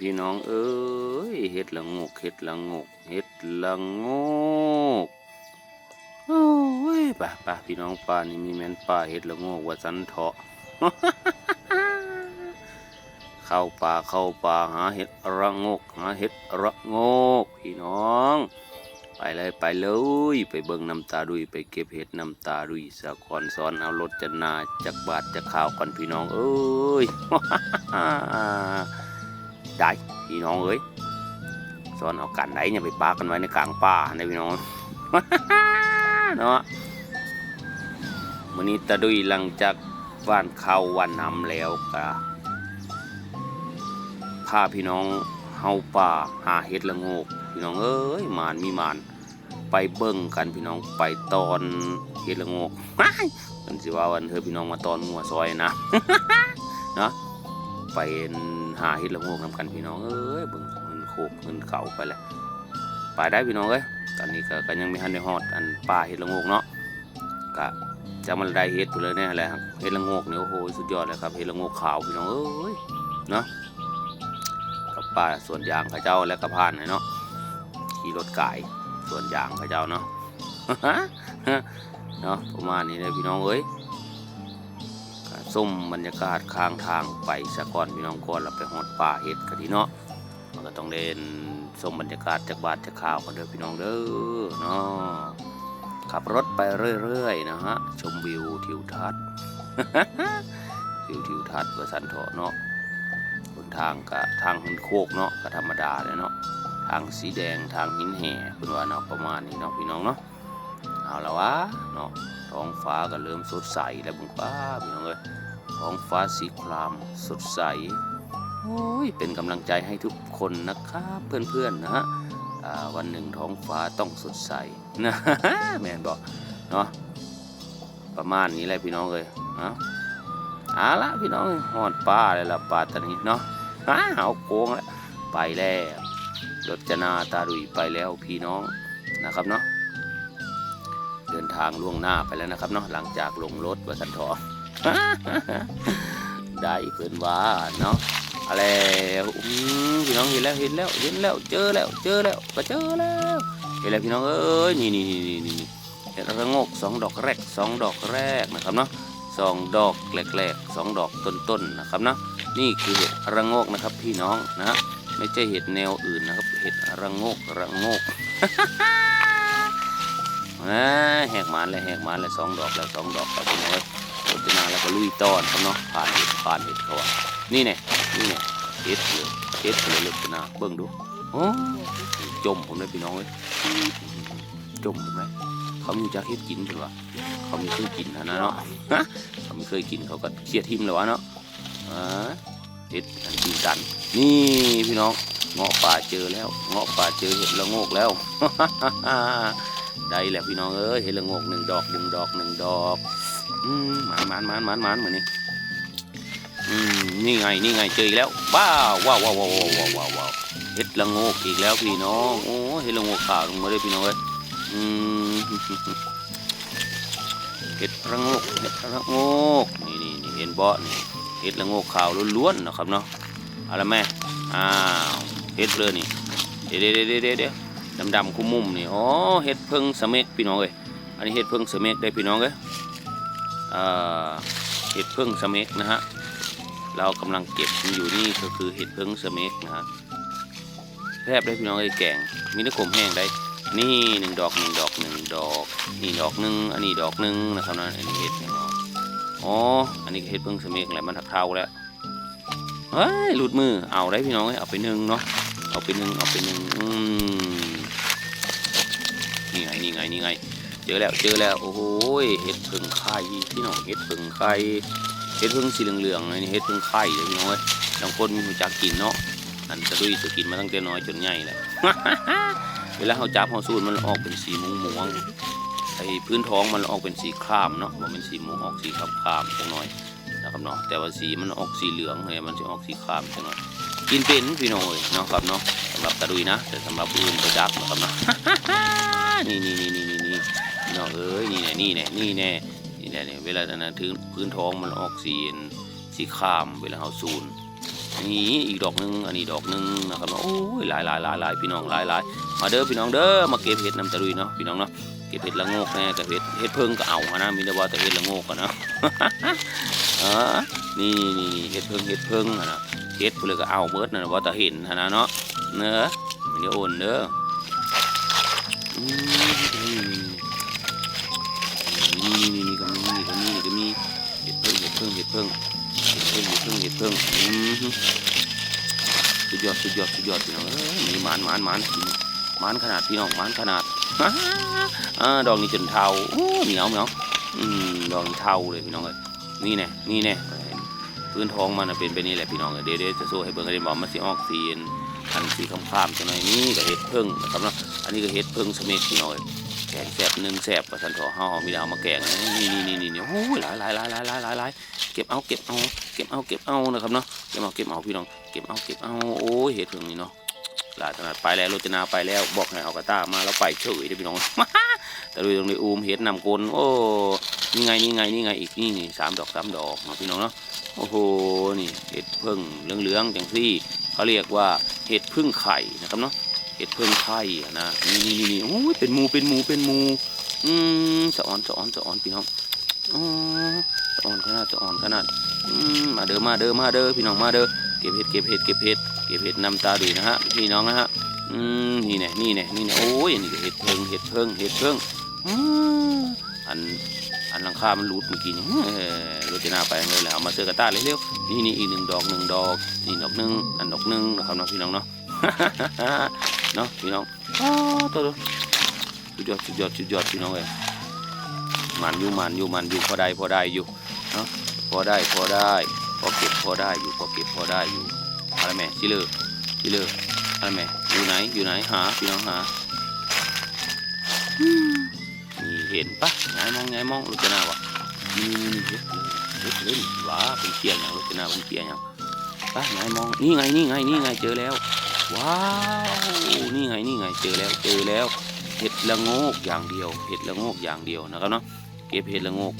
พี่น้อง เอ้ยเฮ็ดละงกเฮ็ดละงกเฮ็ดละงกโอ้ยป่ะป่ะพี่น้องป่านี่มีแม่นป่าเฮ็ดละงกว่าสันเถาะเข้าป่าเข้าป่าหาเห็ดระงกหาเห็ดระงก พี่น้อง ไปเลยไปเลย ไปเบิ่งน้ำตาดุยไปเก็บเห็ดน้ำตาดุยสะกอนสอนเอารถจะนาจากบาทจากข่าวก่อนพี่น้อง เอ้ย ได้พี่น้องเอ้ยสอนเอากันไหนเนี่ยไปปากันไว้ในกลางป่าในพี่น้องเนาะวันนี้ตาดุยหลังจากว่านข้าววันน้ำแล้วก็พาพี่น้องเฮาป่าหาเห็ดละโงกพี่น้องเอ้ยหมานมีหมานไปเบิ่งกันพี่น้องไปตอนเห็ดละโงกมันสิว่าวันเธอพี่น้องมาตอนหัวซอยนะเนาะ ไปหาเห็ดละโงกนำกันพี่น้องเอ้ยเบิ่งเงินโคกเงินเขาไปแหละไปได้พี่น้องเอ้ยตอนนี้ก็ก็ยังมีทันได้ฮอดอันป่าเห็ดละโงกเนาะก็จะมันได้เห็ดไปเลยแน่แหละครับเห็ดละโงกเนี่ยโอ้โหสุดยอดเลยครับเห็ดละโงกขาวพี่น้องเอ้ยเนาะกับป่าสวนยางข้าเจ้าและกระพานเนาะขี่รถไก่สวนยางข้าเจ้าเนาะเนาะประมาณนี้เลยพี่น้องเอ้ย ส้มบรรยากาศข้างทางไปสะก่อนพี่น้องก่อนเราไปหอดป่าเห็ดกันดีเนาะมันก็ต้องเดินส้มบรรยากาศจากบาดจากข่าวกันเด้อพี่น้องเด้อเนาะขับรถไปเรื่อยๆนะฮะชมวิวทิวทัศน์วิวทิวทัศน์เวอร์สันเถาะเนาะบนทางกะทางหินโคกเนาะก็ธรรมดาเลยเนาะทางสีแดงทางหินแห่เป็นว่าเนาะประมาณนี้เนาะพี่น้องเนาะ เอาละวะเนาะท้องฟ้าก็เริ่มสดใสแล้วบุ้งป้าพี่น้องเอ้ยท้องฟ้าสีครามสดใสโอ้ยเป็นกำลังใจให้ทุกคนนะครับเพื่อนๆนะฮะวันหนึ่งท้องฟ้าต้องสดใสนะแมนบอกเนาะประมาณนี้แหละพี่น้องเอ้ยนะเอาละพี่น้องหอดป้าเลยละป้าตอนนี้เนาะเอาโค้งแล้วไปแล้วรถจนาตาดุยไปแล้วพี่น้องนะครับเนาะ ดินทางล่วงหน้าไปแล้วนะครับเนาะหลังจากลงรถวัสันทองได้เพื่อนว่าเนาะอะไรพี่น้องเห็นแล้วเห็นแล้วเห็นแล้วเจอแล้วเจอแล้วก็เจอแล้วเห็นแล้วพี่น้องเอ้ยนี่นี่นี่นี่นี่เห็ดระงกสองดอกแรกสองดอกแรกนะครับเนาะสองดอกแรกๆสองดอกต้นๆนะครับเนาะนี่คือเห็ดระงกนะครับพี่น้องนะไม่ใช่เห็ดแนวอื่นนะครับ เห็ดระงกระงก อ่าแหกหมานเลยแหกหมานเลยสองดอกแล้วสองดอกแล้วพี่น้อยโรจนาแล้วก็ลุยต้อนครับเนาะผ่านเห็ดผ่านเห็ดเขาว่านี่เนี่ยนี่เนี่ยเห็ดเลยเห็ดเลยโรจนาเบิ่งดูโอ้จมผมเลยพี่น้องเอ้ยจมผมเลยเขามีจักเห็ดกินเป็นวะเขาม่เคยกินนะเนาะฮะเขาม่เคยกินเขาก็เครียดทิมเลยวะเนาะอ่าเห็ดกันกินกันนี่พี่น้องเงาะป่าเจอแล้วเงาะป่าเจอเห็ดละโงกแล้ว ได้แล้วพี่น้องเอ้ยเห็ดละโงกหนึ่งดอกหนึ่งดอกหนึ่งดอกอืมหมานหมานหมานหมานหมานเหมือนนี้อืมนี่ไงนี่ไงเจออีกแล้วว้าวว้าวว้าวว้าวว้าวว้าวว้าวเห็ดละงกอีกแล้วพี่น้องโอ้เห็ดละโงกขาวลงมาเลยพี่น้องเอ้ยอืมเห็ดละงกเห็ดละงกนี่นี่นี่เห็นบ่นี่เห็ดละงกขาวล้วนๆนะครับเนาะอาละแม่อ้าวเห็ดเลยนี่เดี๋ยวเดี๋ยวเดี๋ยวเดี๋ยว ดำดำๆคุ้มมุมนี่อ๋อเห็ดเพิ่งสเม็กพี่น้องเอ้ยอันนี้เห็ดเพิ่งสเม็กได้พี่น้องเอ้ยเห็ดเพิ่งสเม็กนะฮะเรากำลังเก็บอยู่นี่ก็คือเห็ดเพิ่งสเม็กนะฮะแทบได้พี่น้องเอ้ยแกงมีน้ำขมแห้งได้นี่หนึ่งดอกหนึ่งดอกหนึ่งดอกนี่ดอกหนึ่งอันนี้ดอกหนึ่งนะครับนะอันนี้เห็ดนี่ยเนาะอ๋ออันนี้เห็ดเพิ่งสเม็กแหละมันถักเท่าแล้วเฮ้ยหลุดมือเอาได้พี่น้องเอ้ยเอาไปหนึ่งเนาะเอาไปหนึ่งเอาไปหนึ่งอืม นี่ไงนี่ไงนี่ไงเจอแล้วเจอแล้วโอ้โหเห็ดผึ่งไข่พี่น้องเห็ดผึ่งไข่เห็ดผึ่งสีเหลืองๆเลยนี่เห็ดผึ่งไข่เลยพี่น้องเอ้ยบางคนมีหูจักกินเนาะอันตะดุยจะกินมาตั้งแต่น้อยจนใหญ่แหละเวลาเขาจับเขาสูดมันออกเป็นสีม่วงม่วงๆไอ้พื้นท้องมันออกเป็นสีครามเนาะมันเป็นสีม่วงออกสีครามครามจังหน่อยนะครับเนาะแต่ว่าสีมันออกสีเหลืองเลยมันจะออกสีครามจังหน่อยกินเป็นพี่น้องเอ้ยเนาะครับเนาะสำหรับตะดุยนะแต่สำหรับอื่นก็จักนะครับเนาะ นี่นี่นี่นี่นี่นี่เนาะเอ้ยนี่แน่นี่แน่นี่แน่นี่แน่เนี่ยเวลานั้นถึงพื้นท้องมันออกสีสีครามเวลาเขาสูนนี่อีกดอกหนึ่งอันนี้ดอกหนึ่งนะครับโอ้ยหลายหลายหลายหลายพี่น้องหลายหลายมาเด้อพี่น้องเด้อมาเก็บเห็ดน้ำตะลุยเนาะพี่น้องเนาะเก็บเห็ดละโงกแน่กับเห็ดเห็ดเพิ่งก็เอาอะนะมีแต่ว่าแต่เห็ดละโงกกันนะอ่านี่นี่เห็ดเพิ่งเห็ดเพิ่งนะเห็ดเพื่อก็เอาเบิร์ดนะว่าแต่เห็นอะนะเนาะเนื้อมันจะโอนเด้อ นี่นี่นี่นี่ก็มีนี่ก็มีนี่ก็มีเห็ดเพิ่งเห็ดเพิ่งเห็ดเพิ่งเห็ดเพิ่งเห็ดเพิ่งเห็ดเพิ่งอืมสุดยอดสุดยอดสุดยอดพี่น้องมีหมานหมานหมานหมานขนาดพี่น้องหมานขนาดอ่าดอกนี้จนเทาเหนียวเหนียวอืมดอกนี้เทาเลยพี่น้องเอ้ยนี่แน่นี่แน่พื้นท้องมันเป็นไปนี่แหละพี่น้องเอ้ยเดี๋ยวเดี๋ยวจะโซ่ให้เบิ่งให้ได้บอกมันสิออกสีน อันสีคำคามๆจังหน่อยนี่ก็เห็ดเพิ่งนะครับเนาะอันนี้ก็เห็ดเพิ่งสเม็กพี่น้อยแกงแสบหนึ่งแสบประสันทอเฮามีดาวมาแกงนะนี่นี่นี่นี่นี่โอ้ยหลายหลายหลายหลายหลายหลายหลายเก็บเอาเก็บเอาเก็บเอาเก็บเอานะครับเนาะเก็บเอาเก็บเอาพี่น้องเก็บเอาเก็บเอาโอ้ยเห็ดเพิ่งนี่เนาะหลายขนาดไปแล้วโรจนาไปแล้วบอกให้เอากระต้ามาแล้วไปเฉยเลยพี่น้องแต่ดูตรงนี้อูมเห็ดนำกลโอ้ นี่ไงนี่ไงนี่ไงอีกนี่นี่สามดอกสามดอกเนะพี่น้องเนาะโอ้โหนี่เห็ดพิ่งเหลืองๆจังซี่เขาเรียกว่าเห็ดพึ่งไข่นะครับเนาะเห็ดพิ่งไข่นะนี่นี่นี่โอ้ยเป็นหมูเป็นหมูเป็นหมูอืมสะออนสะออนสะออนพี่น้องอ๋อจะอ่อนขนาดจะอ่อนขนาดอืมมาเด้อมาเด้อมาเด้อพี่น้องมาเด้อเก็บเห็ดเก็บเห็ดเก็บเห็ดเก็บเห็ดนำตาดีนะฮะพี่น้องนะฮะอืมนี่แน่นี่แน่นี่แน่โอ้ยนี่เห็ดเพิงเห็ดเพิงเห็ดเพิงอืมอัน อันหลังคา มันหลุดเมื่อกี้นี่เออรถจะหน้าไปเลยและเอามาเจอกระต้าเร็วๆนี่นี่อีกหนึ่งดอกหนึ่งดอกนี่ดอกหนึ่งอันดอกหนึ่งนะครับเนาะพี่น้องเนาะเนาะพี่น้องตัวตัวสุดยอดสุดยอดสุดยอดพี่น้องเลยมันอยู่มันอยู่มันอยู่พอได้พอได้อยู่เนาะพอได้พอได้พอเก็บพอได้อยู่พอเก็บพอได้อยู่อะไรแม่ชิเลอร์ชิเลอร์อะไรแม่อยู่ไหนอยู่ไหนหาพี่น้องหานี่เห็นปะ ไงมองไงมองรจนาวะนี่นี่เห็ดเลยเห็ดเลยว้าเป็นเกียร์อย่างรจนาเป็นเกียร์อย่างปะไงมองนี่ไงนี่ไงนี่ไงเจอแล้ว ว้าวนี่ไงนี่ไงเจอแล้วเจอแล้วเห็ดละโงกอย่างเดียวเห็ดละโงกอย่างเดียวนะครับเนาะเก็บเห็ดละโงก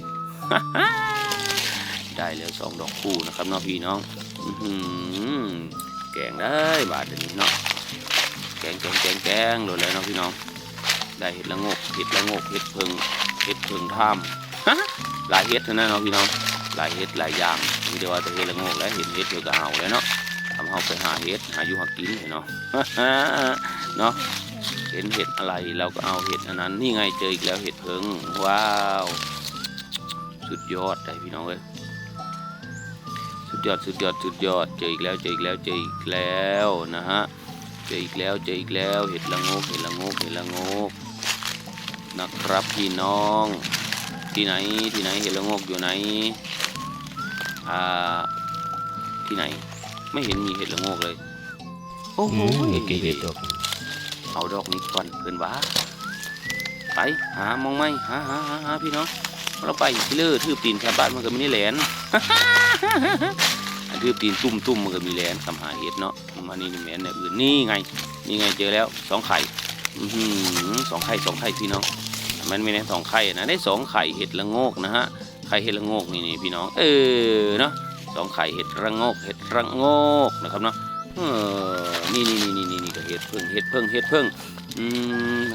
ได้แล้วสองดอกคู่นะครับเนาะพี่น้องแกงได้บาทเดี๋ยวนี้เนาะแกงแกงแกงแกงโดนแล้วเนาะพี่น้อง ได้เห็ดละโงกเห็ดละโงกเห็ดเพิง เห็ดเพิงท่ามฮะหลายเห็ดเท่านั้นเนาะพี่น้องหลายเห็ดหลายอย่างมีแต่ว่าแต่เห็ดละโงกแล้วเห็ดเห็ดเดียวก็เอาแล้วเนาะทำเอาไปหาเห็ดหาอยู่หากินเนาะเนาะเห็นเห็ดอะไรเราก็เอาเห็ดอันนั้นนี่ไงเจออีกแล้วเห็ดเพิงว้าว สุดยอดเลยพี่น้องเอ้ยสุดยอดสุดยอดสุดยอดเจออีกแล้วเจออีกแล้วเจออีกแล้วนะฮะเจออีกแล้วเจออีกแล้วเห็ดละโงกเห็ดละโงกเห็ดละโงก นะครับพี่น้อง ที่ไหนที่ไหนเห็ดละโงกอยู่ไหนอ่าที่ไหน ไม่เห็นมีเห็ดละโงกเลย โอ้โหเก็บเห็ดดอกเอาดอกนี้ก่อนเพื่อนว่าไปหามองไม่หาหาหาหาพี่น้องเราไปที่เลือทืบตีนชาวบ้านมันก็ไม่ได้แหลนอันทืบตีนตุ่มตุ่มมันก็มีแหลนคำหาเห็ดเนาะมานี่นี่แมนเนี่ยอื่นนี่ไงนี่ไงเจอแล้วสองไข่อื้อหือสองไข่สองไข่พี่น้อง มันม่ได้สองไข่นะได้สองไข่เห็ดละโงกนะฮะไข่เห็ดละโงกนี่นี่พี่น้องเออเนาะสองไข่เห็ดระโงกเห็ดระโงกนะครับเนาะเออนี่นี่นี่นี่นี่ก็เห็ดเพิ่งเห็ดเพิ่งเห็ดเพิ่งอืม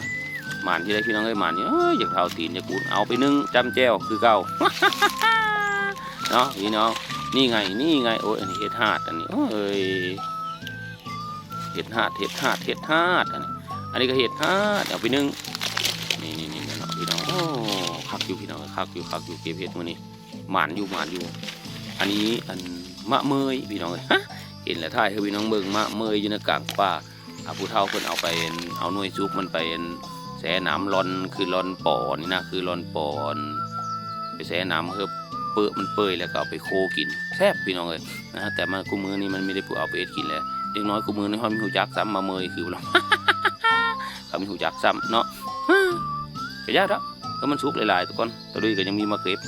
หมานที่ได้พี่น้องเอ้ยหมานนี่เอ้ยอยากเท้าตีนอยากกูดเอาไปนึ่งจำแจ้วคือเก่าเนาะพี่น้องนี่ไงนี่ไงโอ้ยอันนี้เห็ดหาดอันนี้โอ้ยเห็ดหาดเห็ดหาดเห็ดหาดอันนี้อันนี้ก็เห็ดหาดเอาไปนึ่ง องโอ้คักอยู่พี่น้องคักอยู่คักอยู่เก็บเห็ดมื้อนี้หมานอยู่หมานอยู่ อันนี้อันมะเมยพี่น้องเอ้ยเห็นแล้วท่ายให้พี่น้องเบิ่งมะเมยอยู่ในกลางป่าอาผู้เฒ่าเพิ่นเอาไปเอาหน่วยซุกมันไปแสน้ำร้อนคือร้อนปอนี่นะคือร้อนปอนไปแสน้ำเพื่อเปื้อมันเปื่อยแล้วก็เอาไปโคกินแซ่บพี่น้องเลยนะแต่มากูมือนี่มันไม่ได้ผู้เอาไปเอ็ดกินแล้วเด็กน้อยกูมือนี่ห้อยมีหูจักซ้ำมาเมยคือเราเขามีหูจักซ้ำเนาะก็ยากแล้ว ก็มันสุกหลายๆทุกคนตะลุยก็ยังมีมาเก็บ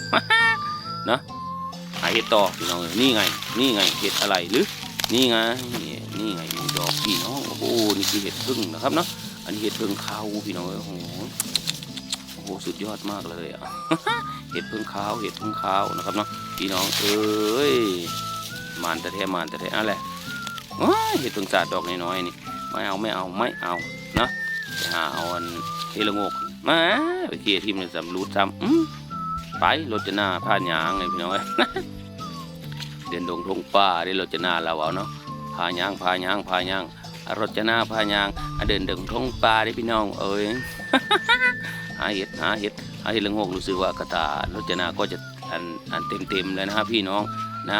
เนาะหาเห็ดต่อพี่น้องเอ้ยนี่ไง นี่ไงเห็ดอะไรหรือ นี่ไง นี่ไงมีดอกพี่น้องโอ้โหนี่คือเห็ดพึ่งนะครับเนาะอันนี้เห็ดพึ่งเขาพี่น้องโอ้โหโอ้โหสุดยอดมากเลยอะเห็ดพึ่งขาวเห็ดพึ่งขาวนะครับเนาะพี่น้องเอ้ยมานแต่แท้มานแต่แท้อะไรเห็ดพิ่งสาดดอกน้อยๆนี่ไม่เอาไม่เอาไม่เอานะไปหาเอาอันเฮละโงก มาไปเคลียร์ทีมเลยสำรูดซ้ำไปรถจะหน้าผ่านยางเลยพี่น้องเเดินดงทงป่าได้รถจะหน้าเราเอาเนาะพายางพายางพายางรถจะหน้าพายางเดินดงทงป่าได้พี่น้อง เอ้ยหาเห็ดหาเห็ดหาเห็ดละโงกรู้สึกว่ากระตารถจะหน้าก็จะอันอันเต็มเต็มๆเลยนะฮะพี่น้องนะ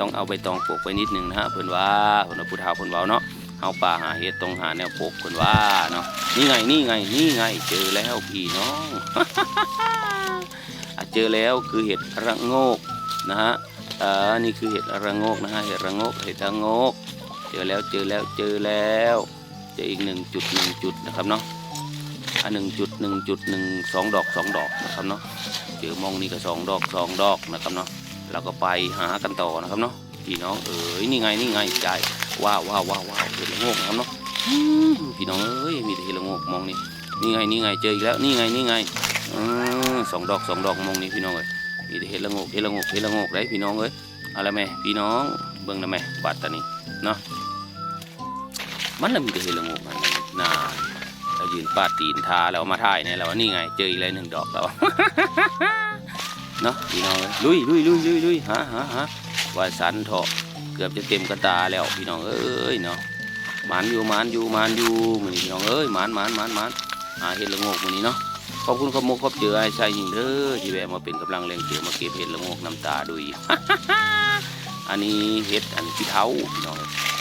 ต้องเอาใบตองปลูกไว้นิดนึงนะฮะเพิ่นว่าเพิ่นว่าผู้เฒ่าเพิ่นว้าเนาะ เอาป่าหาเห็ดตรงหาแนวปกเพิ่นว่าเนาะนี่ไงนี่ไงนี่ไงเจอแล้วพี่น้องอะเจอแล้วคือเห็ดระโงกนะฮะอ่านี่คือเห็ดระโงกนะฮะเห็ดระโงกเห็ดระโงก เจอแล้วเจอแล้วเจอแล้วเจออีกหนึ่งจุดหนึ่งจุดนะครับเนาะอันหนึ่งจุดหนึ่งจุดหนึ่งสองดอกสองดอกนะครับเนาะเจอมองนี่ก็สองดอกสองดอกนะครับเนาะเราก็ไปหากันต่อนะครับเนาะพี่น้องเอ๋ยนี่ไงนี่ไงใจ ว้าวว้าวว้าวว้าวเห็ดระโงกนะครับเนาะอืมพี่น้องเอ้ยมีแต่เห็ดระโงกมองนี่นี่ไงนี่ไงเจออีกแล้วนี่ไงนี่ไงออสองดอกสองดอกมองนี่พี่น้องเอ้ยมีแต่เห็ดละโงกเห็ดละโงกเห็ดละโงกได้พี่น้องเอ้ยเอะไรแม่พี่น้องเบิ่งนะแม่บาดตานี้เนาะมันละมีแต่เห็ดละโงกนั่นน่าเรายืนปาดตีนทาแล้วเอามาถ่ายเนี่ยแล้วว่านี่ไงเจออีกแล้วหนึ่งดอกแล้วเนาะพี่น้องเอ้ยลุยลุยลุยลุยลุยหาหาหาว่าสันเถาะ เกือบจะเต็มกระตาแล้วพี่น้องเอ้ยเนาะหมานอยู่หมานอยู่หมานอยู่มือนี้พี่น้องเอ้ยหมานหมานหมานหมานหาเห็ดละงกมือนี้เนาะขอบคุณขอบมุกขอบเจอไอ้ชายหญิงเด้อที่แวะมาเป็นกำลังแรงเจือมาเก็บเห็ดละงกน้ำตาดุยอันนี้เห็ดอันขี้เท้าพี่น้อง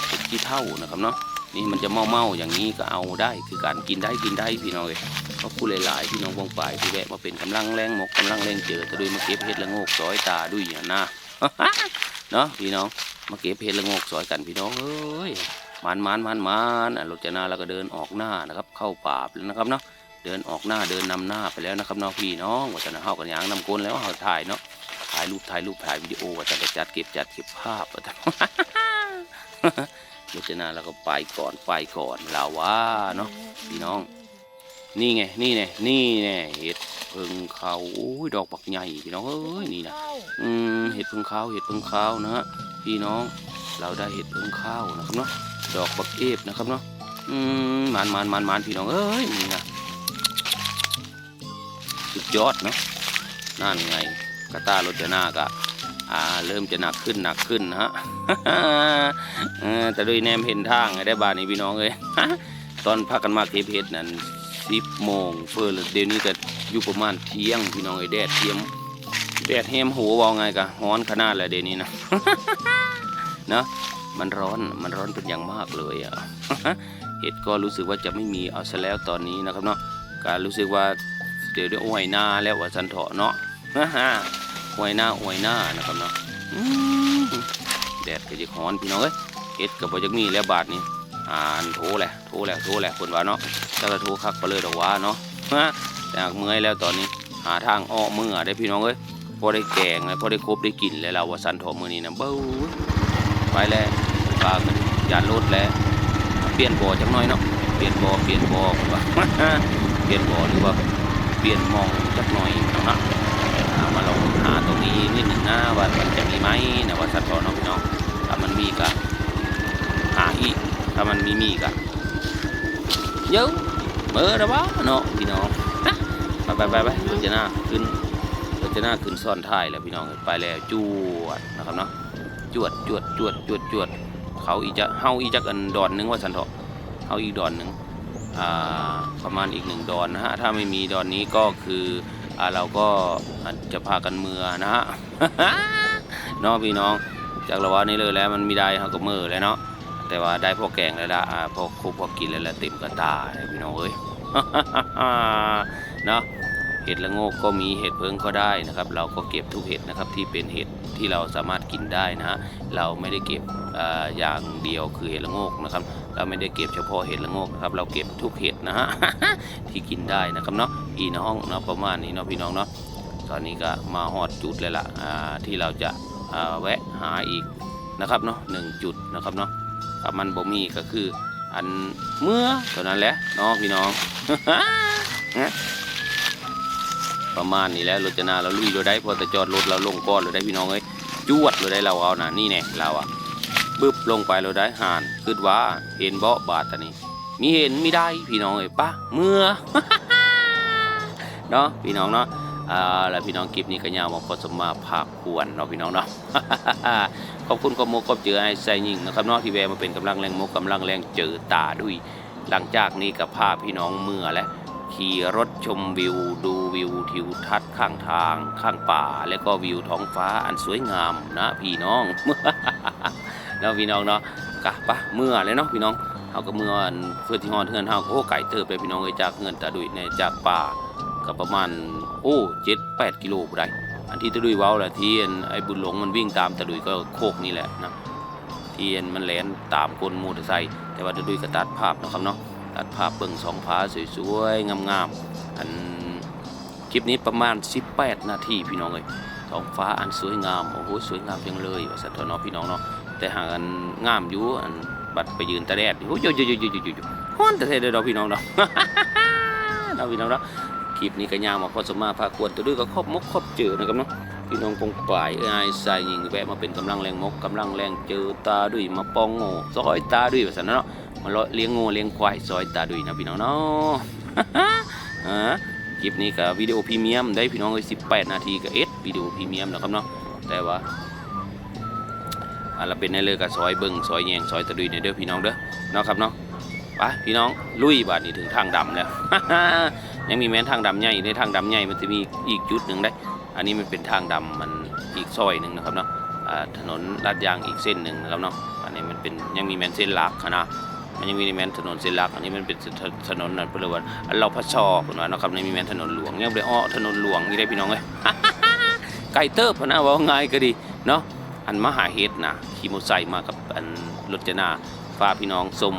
เห็ดขี้เท้านะครับเนาะนี่มันจะเมาเมาอย่างนี้ก็เอาได้คือการกินได้กินได้พี่น้องเลยขอบคุณหลายๆพี่น้องวงปลายที่แวะมาเป็นกำลังแรงหมกกำลังแรงเจอตะดุยมาเก็บเห็ดละงกซอยตาดุยอย่างน่าเนาะพี่น้อง มาเก็บเห็ดละงกซอยกันพี่น้องเอ้ยมันมันมันมันอะรถจะนาแล้วก็เดินออกหน้านะครับ เข้าป่าแล้วนะครับเนาะเดินออกหน้าเดินนำหน้าไปแล้วนะครับน้องพี่น้องว่าจะนะเฮากันยางนำก้นแล้วเฮาถ่ายเนาะถ่ายรูปถ่ายรูปถ่ายวิดีโอว่าจะจัดเก็บจัดเก็บภาพว่าจะลูกเจนาแล้วก็ไปก่อนไปก่อนลาว่าเนาะพี่น้อง นี่ไงนี่ไงนี่ไงเห็ดเพิงเขาโอ้ยดอกบักใหญ่พี่น้องเอ้ยนี่นะอืมเห็ดเพิงเขาเห็ดเพิงเขานะฮะ พี่น้องเราได้เห็ดเพิงข้าวนะครับเนาะดอกบักเอฟนะครับเนาะอืมมันมันมันมันพี่น้องเอ้ยนี่นะสุดยอดเนาะนั่นไงกระตารถจะหน้าก็อ่าเริ่มจะหนักขึ้นหนักขึ้นนะฮะแต่โดยแนมเห็นทางได้บานนี้พี่น้องเอ้ยตอนพักกันมาเก็บเห็ดนั่นสิบโมงเฟิร์เดี๋ยวนี้ก็อยู่ประมาณเที่ยงพี่น้องเอ้แดดเทียมแดดแฮมหัวว่าไงกะร้อนขนาดเลยเดี๋ยวนี้นะ นาะมันร้อนมันร้อนเป็นอย่างมากเลยอะเห็ดก็รู้สึกว่าจะไม่มีเอาซะแล้วตอนนี้นะครับเนาะการรู้สึกว่าเดี๋ยวได้อวยหน้าแล้วว่าสันเถาะเนาะอวยหน้าอวยหน้านะครับเนาะแดดก็จะร้อนพี่น้องเอ้ยเฮ็ดกับบ่จักมีแล้วบาทนี้อ่านโทรแหละโทรแหละโทรแหละคนว่าเนาะแล้วก็โทรคักไปเลยดอกว่าเนาะแต่หากเมื่อยแล้วตอนนี้หาทางอ้อมือได้พี่น้องเอ้ยพอได้แกงเลยพอได้ครบได้กินแล้วเราว่าสันเถาะมือนี้นะเบ้า ไปแล้วปลากันยานรถแล้ว เปลี่ยนบ่อจักหน่อยเนาะ เปลี่ยนบ่อเปลี่ยนบ่อผมว่า เปลี่ยนบ่อหรือว่าเปลี่ยนมองจักหน่อยเอานะมาลองหาตรงนี้นิดหนึ่งนะว่ามันจะมีไหมนะว่าสัตว์ต่อเนาะพี่น้องถ้ามันมีก็หาอีกถ้ามันมีมีก็เยอะเบอร์ระวะเนาะพี่น้องไปไปไปไปรถจะหน้าขึ้นรถจะหน้าขึ้นซ่อนท้ายแล้วพี่น้องไปแล้วจวดนะครับเนาะ จวดจวดจวดจวดจวดเขาอีจะเฮาอีจักอันดอนหนึงว่าสันเถาะเฮาอีกดอนหนึ่งอ่าประมาณอีกหนึ่งดอนนะฮะถ้าไม่มีดอนนี้ก็คืออ่าเราก็จะพากันเมือนะฮะเนาะพี่น้องจากละวันนี้เลยแล้วมันมีได้เขาก็มือแล้วเนาะแต่ว่าได้พอแกงแล้วละอ่าพอครบพอกินแล้วละเต็มกระตาพี่น้องเอ้ยเนาะ เห็ดละโงกก็มีเห็ดเพิงก็ได้นะครับ เราก็เก็บทุกเห็ดนะครับที่เป็นเห็ดที่เราสามารถกินได้นะฮะเราไม่ได้เก็บออย่างเดียวคือเห็ดละโงกนะครับ เราไม่ได้เก็บเฉพาะเห็ดละโงกนะครับเราเก็บทุกเห็ดนะฮะที่กินได้นะครับเนาะพี่น้องเนาะประมาณนี้เนาะพี่น้องเนาะตอนนี้ก็มาฮอดจุดเลยล่ะอ่าที่เราจะแวะหาอีกนะครับเนาะหนึ่งจุดนะครับเนาะมันบ่มีก็คืออันเมื่อเท่านั้นแหละเนาะพี่น้อง ประมาณนี้แล้วรถจะนาเราลุยเราได้พอแต่จอดรถเราลงก้อนเราได้พี่น้องเอ้ยจวดเราได้เราเอานะนี่แน่เราอะปึ๊บลงไปเราได้ห่านคิดว่าเห็นเบาะบาดตานี้ มีเห็นมีได้พี่น้องเอ้ยปะเมื่อเนาะพี่น้องเนาะอ่าแล้วพี่น้องคลิปนี้ก็ยาวมาพอสมมาภาคควรเนาะพี่น้องเนาะขอบคุณขอบโมกขอบเจอไอ้ไซยิงนะครับเนาะที่แวะมาเป็นกำลังแรงมกกำลังแรงเจอตาด้วย หลังจากนี้ก็พาพี่น้องเมื่อและ ขี่รถชมวิว ดูวิวทิวทัศน์ข้างทาง ข้างป่า แล้วก็วิวท้องฟ้าอันสวยงามนะพี่น้องเนาะพี่น้องเนาะกะปะเมื่อเลยเนาะพี่น้องเฮาก็เมื่อเพื่อที่ฮอดเฮือนเฮาโอ้ไก่เติบไปพี่น้องเอ้ยจากเงินตาดุยในจากป่าก็ประมาณโอ้7 8กิโลบ่ได้อันที่ตาดุยเว้าแหละที่อันไอ้บุญหลงมันวิ่งตามตาดุยก็โคกนี่แหละนะที่อันมันแล่นตามคนมอเตอร์ไซค์แต่ว่าตาดุยก็ตัดภาพนะครับเนาะ ตัดภาพเบิ่งสองผาสวยๆ งามๆ อันคลิปนี้ประมาณ 18 นาทีพี่น้องเอ้ยท้องฟ้าอันสวยงาม โอ้โห สวยงามจังเลยว่าซั่นเถอะเนาะพี่น้องเนาะ แต่หากอันงามอยู่ อันบัดไปยืนตะแดด โอ้ยโยโยโยโยโยโยยฮ้อนแต่เท่เด้อพี่น้องเนาะเนาพี่น้องเนาะ คลิปนี้ก็ยาวมาพอสมมาพาควรตัวด้วยก็ครอบมกครอบเจอนะครับเนาะพี่น้องคงป่ายเอ้ยใส่ยิงแวะมาเป็นกำลังแรงมกกำลังแรงเจอตาด้วยมาปองโง่ซอยตาด้วยว่าซั่นเนาะ มาเลาะเลี้ยงง่เลี้ยงควายซอยตาด้วยนะพี่น้องเนาะอ่าคลิปนี้ก็วิดีโอพรีเมียมได้พี่น้องเอ้ย18นาทีก็เอสวิดีโอพรีเมียมนะครับเนาะแต่ว่าอ่าเราเป็นในเรือกับซอยเบิงซอยแยงซอยตะดุยในเด้อพี่น้องเด้อเนาะครับเนาะไปพี่น้องลุยบาดนี้ถึงทางดำแล้ว ยังมีแม้นทางดำใหญ่ในทางดำใหญ่มันจะมีอีกจุดหนึ่งได้ อันนี้มันเป็นทางดำมันอีกซอยหนึ่งนะครับเนาะถนนลาดยางอีกเส้นหนึ่งนะครับเนาะอันนี้มันเป็นยังมีแม้นเส้นหลักนะ มันยังมีแม้นถนนเส้นลักอันนี้มันเป็นถนนนั่นเพื่อว่าอันเราพระชอคนว่านะครับในมีแม้นถนนหลวงยังไปอ้อถนนหลวงนี่ได้พี่น้องเอ้ยไก่เติบพนะว่าง่ายก็ดีเนาะอันมหาเฮดนะขี่มอไซค์มากับอันรถจนาฟ้าพี่น้องชม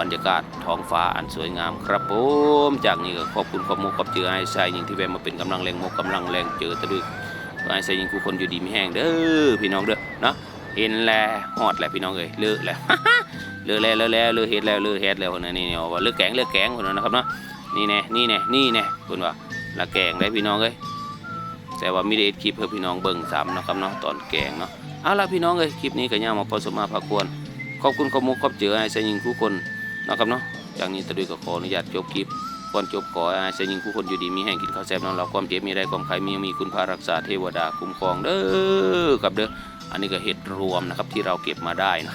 บรรยากาศท้องฟ้าอันสวยงามครับผมจากนี้ก็ขอบคุณขอบมุกขอบเจอไอ้ชายยิงที่แวะมาเป็นกำลังแรงมกกำลังแรงเจอตะลึกไอ้ชายยิงกูคนอยู่ดีไม่แห้งเด้อพี่น้องเด้อเนาะเห็นแลฮอดแหล้วพี่น้องเอ้ยเลิกแล้ว เลิกแล้วเลิกแล้วเลิกเฮ็ดแล้วเลิกเฮ็ดแล้วคนะนี่เนี่ว่าเลิกแกงเลิกแกงคนนั้นนะครับเนาะนี่แน่นี่แน่นี่แน่คนว่าละแกงได้พี่น้องเอ้ยแต่ว่ามีได้เอ็ดคลิปเพื่อพี่น้องเบิ่งซ้ำนะครับเนาะตอนแกงเนาะเอาละพี่น้องเอ้ยคลิปนี้ก็ย่ามาพอสมมาพาควรขอบคุณขอบมุกขอบเจอไอ้เสยยิงผู้คนนะครับเนาะจากนี้ตะดุยก็ขออนุญาตจบคลิปก่อนจบขอไอ้เสยยิงผู้คนอยู่ดีมีแห่งกินข้าวแซ่บนอนหลับความเจ็บมีได้ความใครมีมีคุณพารักษาเทวดาคุ้มครองเด้อครับเด้ออันนี้ก็เห็ดรวมนะครับที่เราเก็บมาได้นะ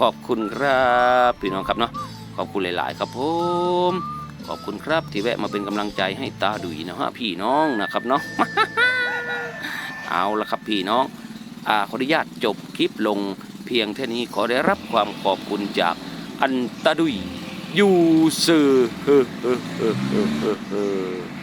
ขอบคุณครับพี่น้องครับเนาะขอบคุณหลาย ๆ ครับผมขอบคุณครับที่แวะมาเป็นกำลังใจให้ตาดุยนะฮะพี่น้องนะครับเนาะเอาละครับพี่น้องอาขออนุญาตจบคลิปลงเพียงแค่านี้ขอได้รับความขอบคุณจากอันตาดุยยูซอเฮอเฮอเฮอเฮอเฮอ